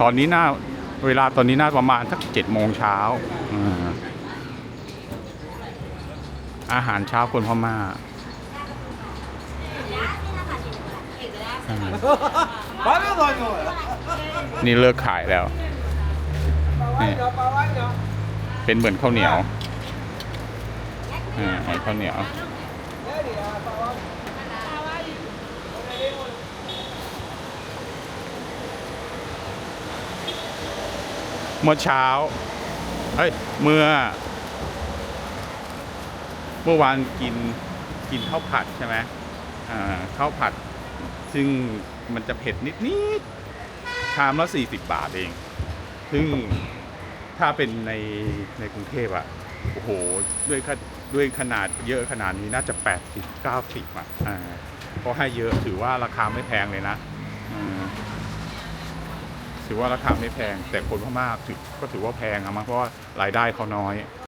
ตอนนี้น่าเวลาตอนนี้น่าประมาณสักเจ็ดโมงเช้าอาหารเช้าคนพม่านี่เลิกขายแล้ว เป็นเหมือนข้าวเหนียวอ่าข้าวเหนียว เมื่อเช้าเฮ้ยเมื่อ เมื่อวานกินกินข้าวผัดใช่ไหมอ่าข้าวผัด ซึ่งมันจะเผ็ดนิดนิดชามละสี่สิบบาทเอง ซึ่งถ้าเป็นในในกรุงเทพอะโอ้โหด้วยด้วยขนาดเยอะขนาดนี้น่าจะแปดสิบเก้าสิบอะอ่าเพราะให้เยอะถือว่าราคาไม่แพงเลยนะอ่า ถือว่าราคาไม่แพง แต่คนพม่าถือก็ถือว่าแพงอะมั้งเพราะว่ารายได้เขาน้อย